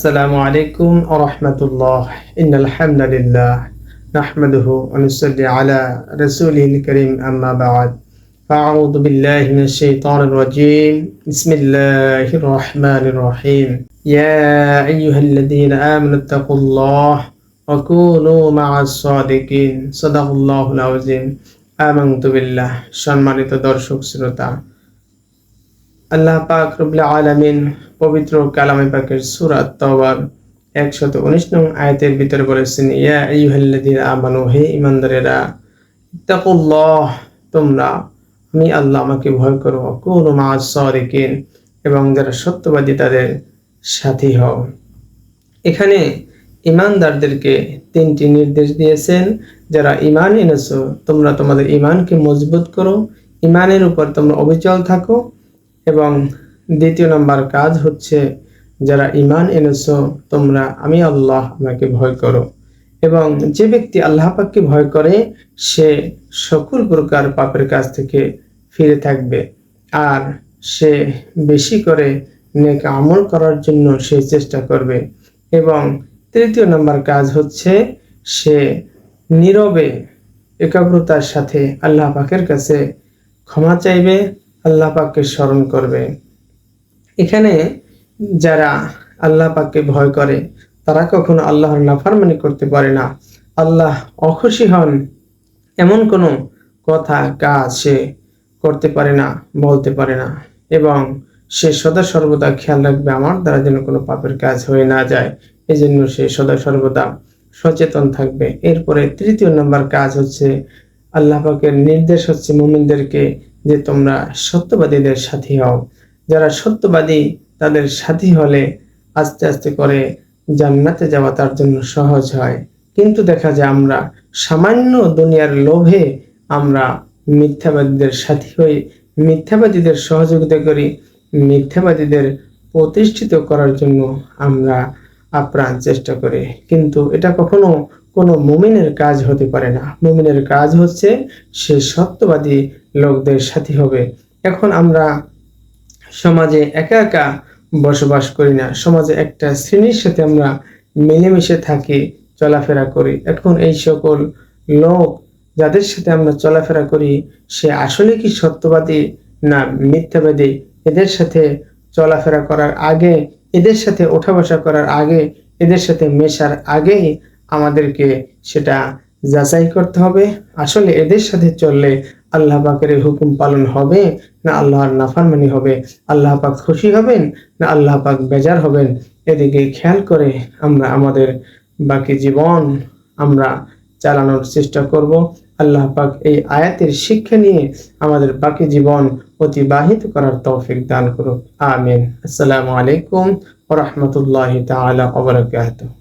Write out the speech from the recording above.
السلام عليكم ورحمة الله إن الحمد لله نحمده ونصلي على رسوله الكريم أما بعد فأعوذ بالله من الشيطان الرجيم بسم الله الرحمن الرحيم يا أيها الذين آمنوا اتقوا الله وكونوا مع الصادقين صدق الله العظيم آمنت بالله সম্মানিত দর্শক শ্রোতা আল্লাহ পাক রুবুল আলামিন পবিত্র কালামে পাকের সূরা তওবার 119 নং আয়তের ভিতরে বলেছেন, ইয়া আইয়ুহাল্লাযীনা আমানু, হে ঈমানদারেরা, ইত্তাকুল্লাহ, তোমরা, আমি আল্লাহ আমাকে ভয় করো, কুনু মা'আস সাদিকিন এবং যারা সত্যবাদী তাদের সাথী হও। এখানে ইমানদারদেরকে তিনটি নির্দেশ দিয়েছেন, যারা ইমান এনেছো, তোমরা তোমাদের ইমানকে মজবুত করো ইমানের উপর তোমরা অবিচল থাকো এবং দ্বিতীয় নম্বর কাজ হচ্ছে, যারা ইমান এনেছো, তোমরা আমি আল্লাহ আমাকে ভয় করো। এবং যে ব্যক্তি আল্লাহ পাককে ভয় করে, সে সকল প্রকার পাপের কাছ থেকে ফিরে থাকবে। আর সে বেশি করে নেক আমল করার জন্য সে চেষ্টা করবে। এবং তৃতীয় নম্বর কাজ হচ্ছে, সে নীরবে, একাগ্রতার সাথে আল্লাহ পাকের কাছে ক্ষমা চাইবে আল্লাহ পাককে স্মরণ করবে। এখানে যারা আল্লাহ পাককে ভয় করে, তারা কখনো আল্লাহর নাফারমানি করতে পারে না। আল্লাহ অখুশি হন, এমন কোনো কথা কাজ সে করতে পারে না, বলতে পারে না। এবং সে সদা সর্বদা খেয়াল রাখবে, আমার দ্বারা যেন কোনো পাপের কাজ হয়ে না যায়। এই জন্য সে সদা সর্বদা সচেতন থাকবে। এরপরে তৃতীয় নম্বর কাজ হচ্ছে আল্লাহ পাকের নির্দেশ হচ্ছে মুমিনদেরকে যে তোমরা সত্যবাদীদের সাথী হও। যারা সত্যবাদী, তাদের সাথী হলে আস্তে আস্তে করে জান্নাতে যাওয়া তার জন্য সহজ হয়। কিন্তু দেখা যায় আমরা সামান্য দুনিয়ার লোভে আমরা মিথ্যাবাদীদের সাথী হই, মিথ্যাবাদীদের সহযোগিতা করি, মিথ্যাবাদীদের প্রতিষ্ঠিত করার জন্য আমরা আপ্রাণ চেষ্টা করি। কিন্তু এটা কখনো কোনো মুমিনের কাজ হতে পারে না। মুমিনের কাজ হচ্ছে সে সত্যবাদী লোকদের সাথী হবে। এখন আমরা সমাজে একা একা বসবাস করি না। সমাজে একটা শ্রেণির সাথে আমরা মিলেমিশে থাকি, চলাফেরা করি। এখন এই সকল লোক যাদের সাথে আমরা চলাফেরা করি, সে আসলে কি সত্যবাদী না মিথ্যাবাদী? এদের সাথে চলাফেরা করার আগে, এদের সাথে ওঠা বসা করার আগে, এদের সাথে মেশার আগেই আমাদেরকে সেটা যাচাই করতে হবে। আসলে এদের সাথে চললে আল্লাহ পাকের হুকুম পালন হবে, না আল্লাহর নাফারমানি হবে। আল্লাহ পাক খুশি হবেন, না আল্লাহ পাক বেজার হবেন। এদিকে খেয়াল করে আমরা আমাদের বাকি জীবন আমরা চালানোর চেষ্টা করব। আল্লাহ পাক এই আয়াতের শিক্ষা নিয়ে আমাদের বাকি জীবন অতিবাহিত করার তৌফিক দান করুক। আমিন। আসসালামু আলাইকুম ওরহমতুল্লাহ তাআলা ওয়া বারাকাতুহু।